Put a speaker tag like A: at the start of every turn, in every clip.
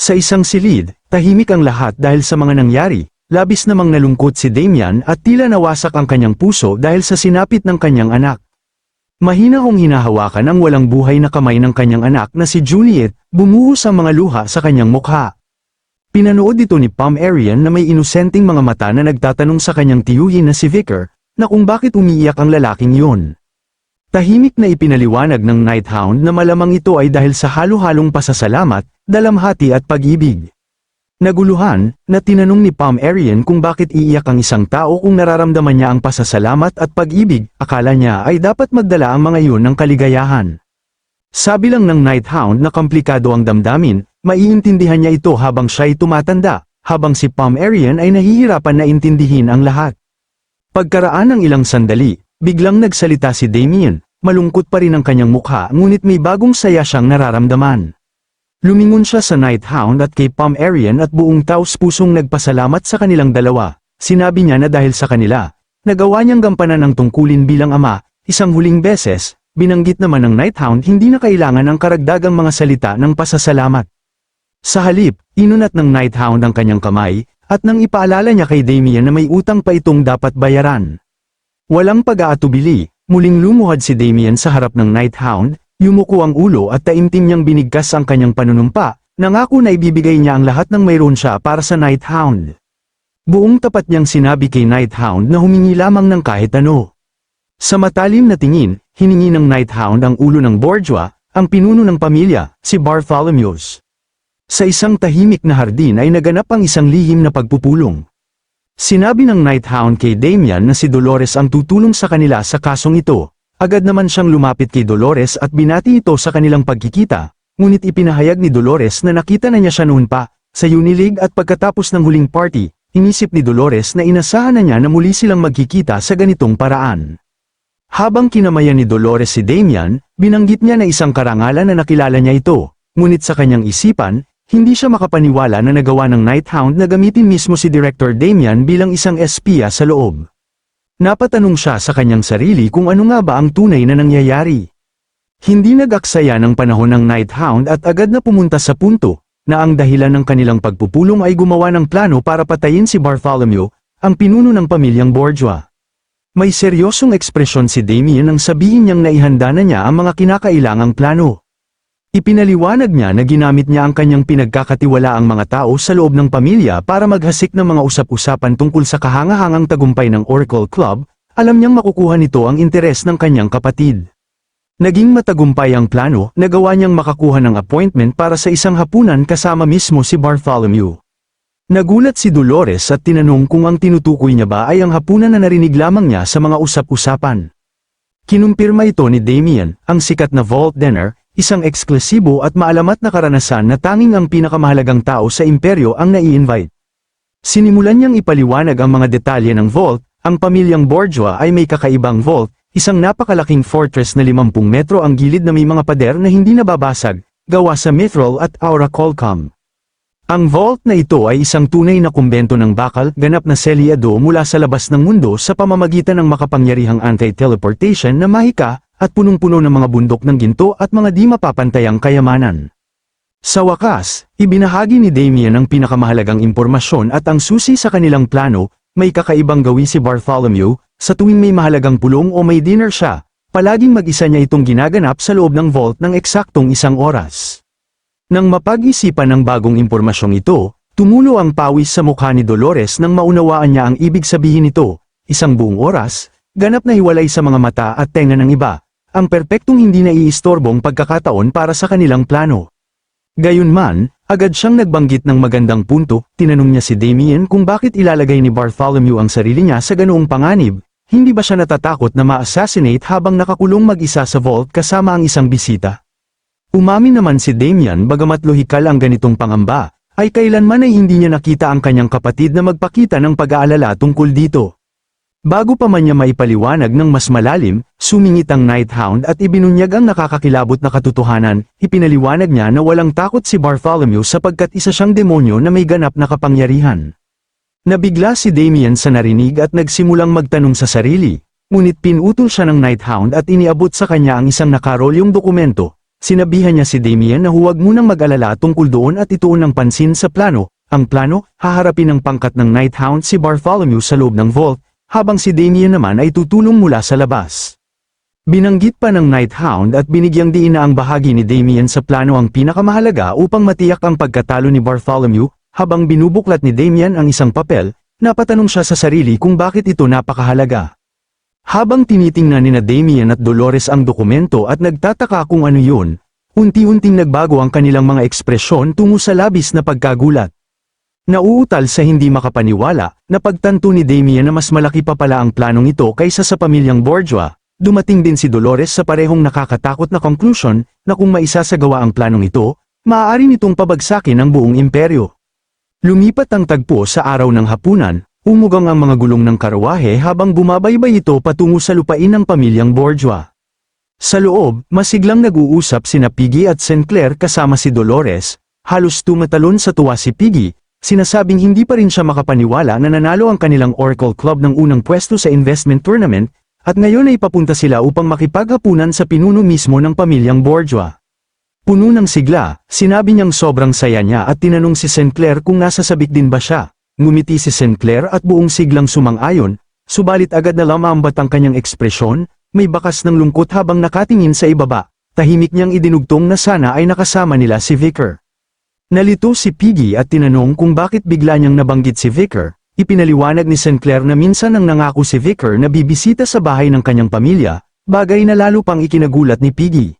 A: Sa isang silid, tahimik ang lahat dahil sa mga nangyari, labis namang nalungkot si Damian at tila nawasak ang kanyang puso dahil sa sinapit ng kanyang anak. Mahina kong hinahawakan ang walang buhay na kamay ng kanyang anak na si Juliet, bumuhos ang mga luha sa kanyang mukha. Pinanood ito ni Pam Arian na may inosenteng mga mata na nagtatanong sa kanyang tiyuhin na si Vicar, na kung bakit umiiyak ang lalaking yun. Tahimik na ipinaliwanag ng Nighthound na malamang ito ay dahil sa halo-halong pasasalamat, dalamhati at pag-ibig. Naguluhan, na tinanong ni Pam Arian kung bakit iiyak ang isang tao kung nararamdaman niya ang pasasalamat at pag-ibig, akala niya ay dapat magdala ang mga iyon ng kaligayahan. Sabi lang ng Nighthound na komplikado ang damdamin, maiintindihan niya ito habang siya ay tumatanda, habang si Pam Arian ay nahihirapan na intindihin ang lahat. Pagkaraan ng ilang sandali, biglang nagsalita si Damien, malungkot pa rin ang kanyang mukha ngunit may bagong saya siyang nararamdaman. Lumingon siya sa Nighthound at kay Pam Arian at buong taos pusong nagpasalamat sa kanilang dalawa. Sinabi niya na dahil sa kanila, nagawa niyang gampanan ang tungkulin bilang ama, isang huling beses, binanggit naman ng Nighthound hindi na kailangan ang karagdagang mga salita ng pasasalamat. Sa halip, inunat ng Nighthound ang kanyang kamay, at nang ipaalala niya kay Damien na may utang pa itong dapat bayaran. Walang pag-aatubili, muling lumuhad si Damien sa harap ng Nighthound, yumuko ang ulo at taimtim niyang binigkas ang kanyang panunumpa, nangako na ibibigay niya ang lahat ng mayroon siya para sa Nighthound. Buong tapat niyang sinabi kay Nighthound na humingi lamang ng kahit ano. Sa matalim na tingin, hiningi ng Nighthound ang ulo ng Borgia, ang pinuno ng pamilya, si Bartholomew's. Sa isang tahimik na hardin ay naganap ang isang lihim na pagpupulong. Sinabi ng Nighthound kay Damian na si Dolores ang tutulong sa kanila sa kasong ito. Agad naman siyang lumapit kay Dolores at binati ito sa kanilang pagkikita, ngunit ipinahayag ni Dolores na nakita na niya siya noon pa, sa Unilig at pagkatapos ng huling party, inisip ni Dolores na inasahan na niya na muli silang magkikita sa ganitong paraan. Habang kinamayan ni Dolores si Damian, binanggit niya na isang karangalan na nakilala niya ito, ngunit sa kanyang isipan, hindi siya makapaniwala na nagawa ng Nighthound na gamitin mismo si Director Damian bilang isang espiya sa loob. Napatanong siya sa kanyang sarili kung ano nga ba ang tunay na nangyayari. Hindi nag-aksaya ng panahon ng Nighthound at agad na pumunta sa punto, na ang dahilan ng kanilang pagpupulong ay gumawa ng plano para patayin si Bartholomew, ang pinuno ng pamilyang Borgia. May seryosong ekspresyon si Damien nang sabihin niyang naihanda na niya ang mga kinakailangang plano. Ipinaliwanag niya na ginamit niya ang kanyang pinagkakatiwalaang mga tao sa loob ng pamilya para maghasik ng mga usap-usapan tungkol sa kahangahangang tagumpay ng Oracle Club, alam niyang makukuha nito ang interes ng kanyang kapatid. Naging matagumpay ang plano, nagawa niyang makakuha ng appointment para sa isang hapunan kasama mismo si Bartholomew. Nagulat si Dolores at tinanong kung ang tinutukoy niya ba ay ang hapunan na narinig lamang niya sa mga usap-usapan. Kinumpirma ito ni Damien, ang sikat na vault dinner, isang eksklusibo at maalamat na karanasan na tanging ang pinakamahalagang tao sa imperyo ang nai-invite. Sinimulan niyang ipaliwanag ang mga detalye ng vault, ang pamilyang Borgia ay may kakaibang vault, isang napakalaking fortress na 50 metro ang gilid na may mga pader na hindi nababasag, gawa sa mithril at aura colcom. Ang vault na ito ay isang tunay na kumbento ng bakal, ganap na selyado mula sa labas ng mundo sa pamamagitan ng makapangyarihang anti-teleportation na mahika, at punong-puno ng mga bundok ng ginto at mga di mapapantayang kayamanan. Sa wakas, ibinahagi ni Damien ang pinakamahalagang impormasyon at ang susi sa kanilang plano, may kakaibang gawi si Bartholomew, sa tuwing may mahalagang pulong o may dinner siya, palaging mag-isa niya itong ginaganap sa loob ng vault ng eksaktong isang oras. Nang mapag-isipan ng bagong impormasyong ito, tumulo ang pawis sa mukha ni Dolores nang maunawaan niya ang ibig sabihin nito, isang buong oras, ganap na hiwalay sa mga mata at tenga ng iba, ang perpektong hindi naiistorbong pagkakataon para sa kanilang plano. Gayunman, agad siyang nagbanggit ng magandang punto, tinanong niya si Damien kung bakit ilalagay ni Bartholomew ang sarili niya sa ganoong panganib, hindi ba siya natatakot na ma-assassinate habang nakakulong mag-isa sa vault kasama ang isang bisita? Umamin naman si Damian bagamat lohikal ang ganitong pangamba, ay kailanman ay hindi niya nakita ang kanyang kapatid na magpakita ng pag-aalala tungkol dito. Bago pa man niya maipaliwanag ng mas malalim, sumingit ang Nighthound at ibinunyag ang nakakakilabot na katotohanan, ipinaliwanag niya na walang takot si Bartholomew sapagkat isa siyang demonyo na may ganap na kapangyarihan. Nabigla si Damien sa narinig at nagsimulang magtanong sa sarili, ngunit pinutol siya ng Nighthound at iniabot sa kanya ang isang nakarolyong dokumento, sinabihan niya si Damien na huwag munang mag-alala tungkol doon at ituon ng pansin sa plano. Ang plano, haharapin ng pangkat ng Night Hound si Bartholomew sa loob ng vault, habang si Damien naman ay tutulong mula sa labas. Binanggit pa ng Night Hound at binigyang diin na ang bahagi ni Damien sa plano ang pinakamahalaga upang matiyak ang pagkatalo ni Bartholomew, habang binubuklat ni Damien ang isang papel, napatanong siya sa sarili kung bakit ito napakahalaga. Habang tinitingnan ni na Damien at Dolores ang dokumento at nagtataka kung ano yun, unti-unting nagbago ang kanilang mga ekspresyon tungo sa labis na pagkagulat. Nauutal sa hindi makapaniwala, napagtanto ni Damien na mas malaki pa pala ang planong ito kaysa sa pamilyang Borgia, dumating din si Dolores sa parehong nakakatakot na conclusion na kung maisasagawa ang planong ito, maaari nitong pabagsakin ang buong imperyo. Lumipat ang tagpo sa araw ng hapunan, umugang ang mga gulong ng karawahe habang bumabaybay ito patungo sa lupain ng pamilyang Borgia. Sa loob, masiglang nag-uusap sina Piggy at Sinclair kasama si Dolores, halos tumatalon sa tuwa si Piggy, sinasabing hindi pa rin siya makapaniwala na nanalo ang kanilang Oracle Club ng unang pwesto sa investment tournament, at ngayon ay papunta sila upang makipaghapunan sa pinuno mismo ng pamilyang Borgia. Puno ng sigla, sinabi niyang sobrang saya niya at tinanong si Sinclair kung nasa sabik din ba siya. Ngumiti si Sinclair at buong siglang sumang-ayon, subalit agad na lamambat ang kanyang ekspresyon, may bakas ng lungkot habang nakatingin sa ibaba, tahimik niyang idinugtong na sana ay nakasama nila si Vicar. Nalito si Piggy at tinanong kung bakit bigla niyang nabanggit si Vicar, ipinaliwanag ni Sinclair na minsan nang nangako si Vicar na bibisita sa bahay ng kanyang pamilya, bagay na lalo pang ikinagulat ni Piggy.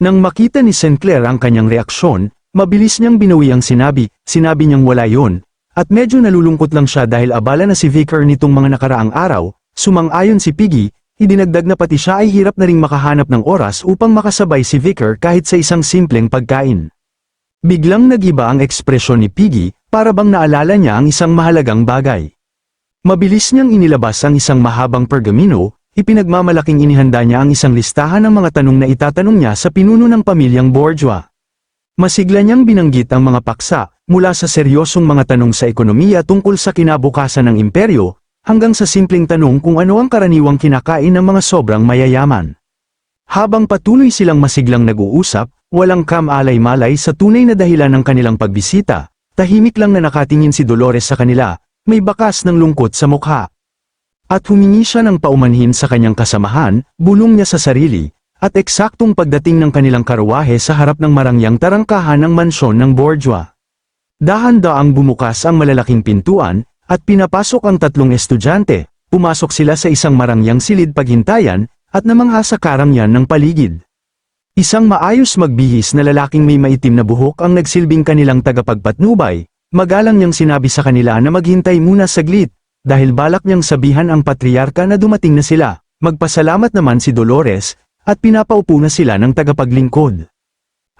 A: Nang makita ni Sinclair ang kanyang reaksyon, mabilis niyang binawi ang sinabi, sinabi niyang wala yon, at medyo nalulungkot lang siya dahil abala na si Vicar nitong mga nakaraang araw, sumang-ayon si Piggy, idinagdag na pati siya ay hirap na ring makahanap ng oras upang makasabay si Vicar kahit sa isang simpleng pagkain. Biglang nagiba ang ekspresyon ni Piggy, para bang naalala niya ang isang mahalagang bagay. Mabilis niyang inilabas ang isang mahabang pergamino, ipinagmamalaking inihanda niya ang isang listahan ng mga tanong na itatanong niya sa pinuno ng pamilyang Borgia. Masigla niyang binanggit ang mga paksa, mula sa seryosong mga tanong sa ekonomiya tungkol sa kinabukasan ng imperyo, hanggang sa simpleng tanong kung ano ang karaniwang kinakain ng mga sobrang mayayaman. Habang patuloy silang masiglang nag-uusap, walang kam-alay-malay sa tunay na dahilan ng kanilang pagbisita, tahimik lang na nakatingin si Dolores sa kanila, may bakas ng lungkot sa mukha. At humingi siya ng paumanhin sa kanyang kasamahan, bulong niya sa sarili, at eksaktong pagdating ng kanilang karuwahe sa harap ng marangyang tarangkahan ng mansyon ng Borgia. Dahan-daang bumukas ang malalaking pintuan, at pinapasok ang tatlong estudyante, pumasok sila sa isang marangyang silid paghintayan, at namangha sa karamyan ng paligid. Isang maayos magbihis na lalaking may maitim na buhok ang nagsilbing kanilang tagapagpatnubay, magalang niyang sinabi sa kanila na maghintay muna saglit, dahil balak niyang sabihan ang patriarka na dumating na sila, magpasalamat naman si Dolores, at pinapaupo na sila ng tagapaglingkod.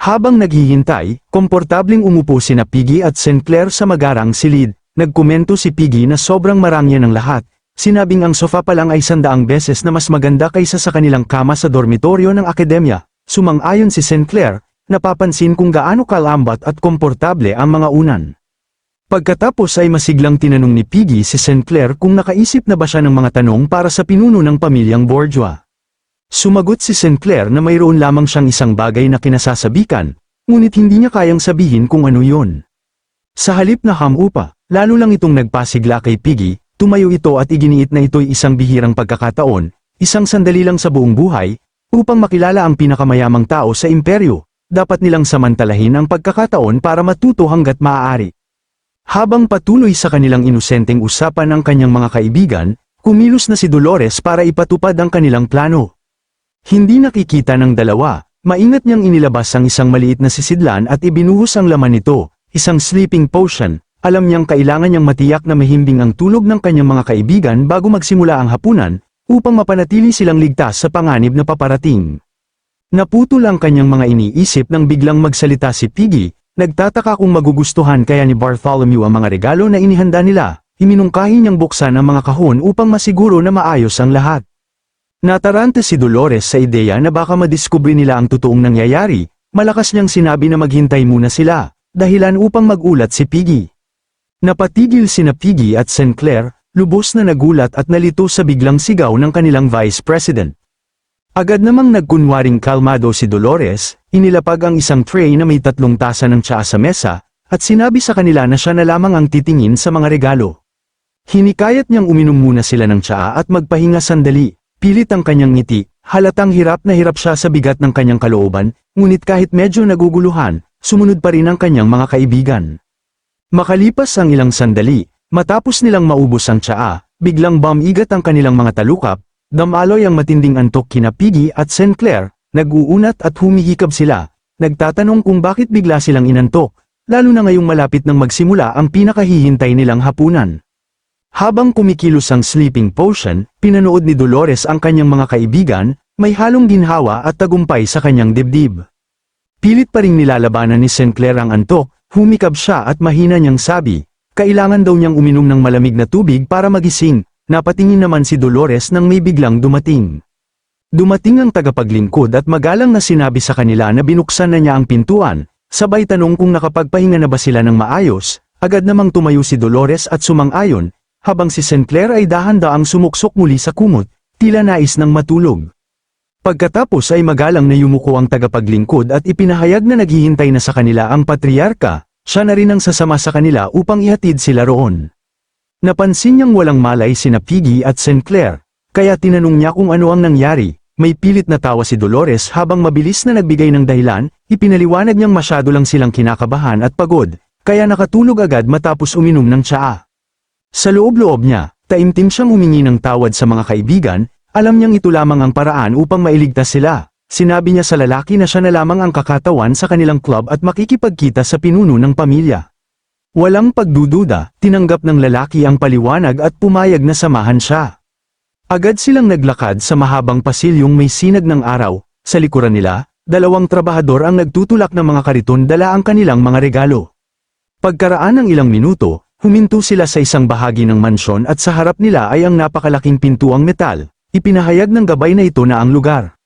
A: Habang naghihintay, komportabling umupo sina Piggy at Sinclair sa magarang silid, nagkomento si Piggy na sobrang marangya ng lahat, sinabing ang sofa pa lang ay sandaang beses na mas maganda kaysa sa kanilang kama sa dormitoryo ng akademya, Sumang-ayon si Sinclair, napapansin kung gaano kalambat at komportable ang mga unan. Pagkatapos ay masiglang tinanong ni Piggy si Sinclair kung nakaisip na ba siya ng mga tanong para sa pinuno ng pamilyang Borgia. Sumagot si Sinclair na mayroon lamang siyang isang bagay na kinasasabikan, ngunit hindi niya kayang sabihin kung ano yon. Sa halip na hamupa, lalo lang itong nagpasigla kay Piggy, tumayo ito at iginiit na ito'y isang bihirang pagkakataon, isang sandali lang sa buong buhay, Upang makilala ang pinakamayamang tao sa imperyo, dapat nilang samantalahin ang pagkakataon para matuto hanggat maaari. Habang patuloy sa kanilang inosenteng usapan ng kanyang mga kaibigan, kumilos na si Dolores para ipatupad ang kanilang plano. Hindi nakikita ng dalawa, maingat niyang inilabas ang isang maliit na sisidlan at ibinuhos ang laman nito, isang sleeping potion, alam niyang kailangan niyang matiyak na mahimbing ang tulog ng kanyang mga kaibigan bago magsimula ang hapunan, upang mapanatili silang ligtas sa panganib na paparating. Naputol ang kanyang mga iniisip nang biglang magsalita si Piggy, nagtataka kung magugustuhan kaya ni Bartholomew ang mga regalo na inihanda nila, iminungkahi niyang buksan ang mga kahon upang masiguro na maayos ang lahat. Natarante si Dolores sa ideya na baka madiskubre nila ang totoong nangyayari, malakas niyang sinabi na maghintay muna sila, dahilan upang magulat si Piggy. Napatigil sina Piggy at Sinclair, lubos na nagulat at nalito sa biglang sigaw ng kanilang Vice President. Agad namang nagkunwaring kalmado si Dolores, inilapag ang isang tray na may tatlong tasa ng tsaa sa mesa, at sinabi sa kanila na siya na lamang ang titingin sa mga regalo. Hinikayat niyang uminom muna sila ng tsaa at magpahinga sandali, pilit ang kanyang ngiti, halatang hirap na hirap siya sa bigat ng kanyang kalooban, ngunit kahit medyo naguguluhan, sumunod pa rin ang kanyang mga kaibigan. Makalipas ang ilang sandali, matapos nilang maubos ang tsaa, biglang bumigat ang kanilang mga talukap, damaloy ang matinding antok kina Piggy at St. Clair, nag-uunat at humihikab sila, nagtatanong kung bakit bigla silang inantok, lalo na ngayong malapit nang magsimula ang pinakahihintay nilang hapunan. Habang kumikilos ang sleeping potion, pinanood ni Dolores ang kanyang mga kaibigan, may halong ginhawa at tagumpay sa kanyang dibdib. Pilit pa ring nilalabanan ni St. Clair ang antok, humikab siya at mahina niyang sabi, kailangan daw niyang uminom ng malamig na tubig para magising, napatingin naman si Dolores nang may biglang dumating. Dumating ang tagapaglingkod at magalang na sinabi sa kanila na binuksan na niya ang pintuan, sabay tanong kung nakapagpahinga na ba sila ng maayos, agad namang tumayo si Dolores at sumang-ayon, habang si St. Clair ay dahan-daang sumuksok muli sa kumot, tila nais ng matulog. Pagkatapos ay magalang na yumuko ang tagapaglingkod at ipinahayag na naghihintay na sa kanila ang patriarka, siya na rin ang sasama sa kanila upang ihatid sila roon. Napansin niyang walang malay sina Piggy at St. Clair, kaya tinanong niya kung ano ang nangyari, may pilit na tawa si Dolores habang mabilis na nagbigay ng dahilan, ipinaliwanag niyang masyado lang silang kinakabahan at pagod, kaya nakatulog agad matapos uminom ng tsaa. Sa loob-loob niya, taimtim siyang humingi ng tawad sa mga kaibigan, alam niyang ito lamang ang paraan upang mailigtas sila. Sinabi niya sa lalaki na siya na lamang ang kakatawan sa kanilang club at makikipagkita sa pinuno ng pamilya. Walang pagdududa, tinanggap ng lalaki ang paliwanag at pumayag na samahan siya. Agad silang naglakad sa mahabang pasilyong may sinag ng araw, sa likuran nila, dalawang trabahador ang nagtutulak ng mga kariton dala ang kanilang mga regalo. Pagkaraan ng ilang minuto, huminto sila sa isang bahagi ng mansyon at sa harap nila ay ang napakalaking pintuang metal, ipinahayag ng gabay na ito na ang lugar.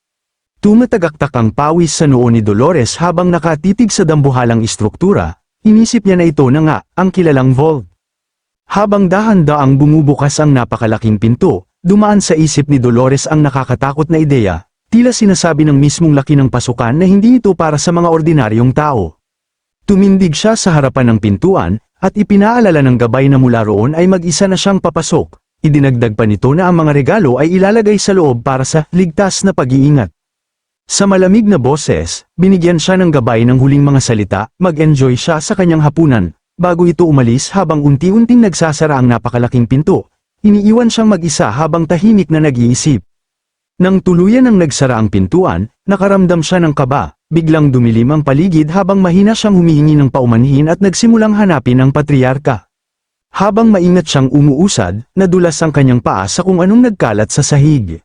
A: Tumatagaktak ang pawis sa noo ni Dolores habang nakatitig sa dambuhalang istruktura, inisip niya na ito na nga, ang kilalang vault. Habang dahan-daang bumubukas ang napakalaking pinto, dumaan sa isip ni Dolores ang nakakatakot na ideya, tila sinasabi ng mismong laki ng pasukan na hindi ito para sa mga ordinaryong tao. Tumindig siya sa harapan ng pintuan, at ipinaalala ng gabay na mula roon ay mag-isa na siyang papasok, idinagdag pa nito na ang mga regalo ay ilalagay sa loob para sa ligtas na pag-iingat. Sa malamig na boses, binigyan siya ng gabay ng huling mga salita, mag-enjoy siya sa kanyang hapunan, bago ito umalis habang unti-unting nagsasara ang napakalaking pinto, iniiwan siyang mag-isa habang tahimik na nag-iisip. Nang tuluyan ang nagsara ang pintuan, nakaramdam siya ng kaba, biglang dumilim ang paligid habang mahina siyang humihingi ng paumanhin at nagsimulang hanapin ang patriarka. Habang maingat siyang umuusad, nadulas ang kanyang paa sa kung anong nagkalat sa sahig.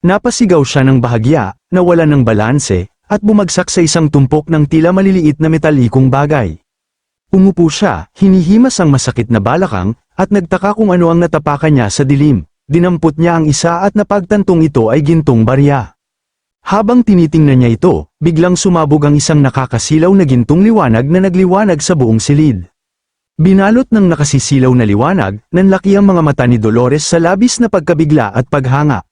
A: Napasigaw siya ng bahagya, nawala ng balanse, at bumagsak sa isang tumpok ng tila maliliit na metalikong bagay. Umupo siya, hinihimas ang masakit na balakang, at nagtaka kung ano ang natapakan niya sa dilim. Dinampot niya ang isa at napagtantong ito ay gintong barya. Habang tinitingnan niya ito, biglang sumabog ang isang nakakasilaw na gintong liwanag na nagliwanag sa buong silid. Binalot ng nakasisilaw na liwanag, nanlaki ang mga mata ni Dolores sa labis na pagkabigla at paghanga.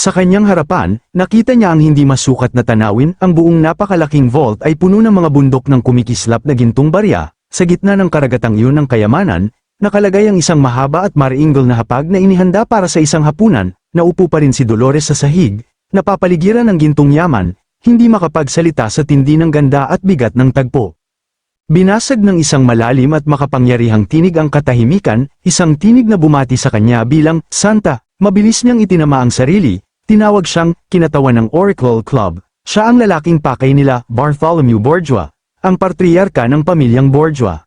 A: Sa kanyang harapan, nakita niya ang hindi masukat na tanawin, ang buong napakalaking vault ay puno ng mga bundok ng kumikislap na gintong barya, sa gitna ng karagatang iyon ng kayamanan, nakalagay ang isang mahaba at mariinggol na hapag na inihanda para sa isang hapunan, naupo pa rin si Dolores sa sahig, napapaligiran ng gintong yaman, hindi makapagsalita sa tindi ng ganda at bigat ng tagpo. Binasag ng isang malalim at makapangyarihang tinig ang katahimikan, isang tinig na bumati sa kanya bilang, Santa, mabilis niyang itinama ang sarili, tinawag siyang, kinatawan ng Oracle Club, siya ang lalaking pakay nila, Bartholomew Borgia, ang patriarka ng pamilyang Borgia.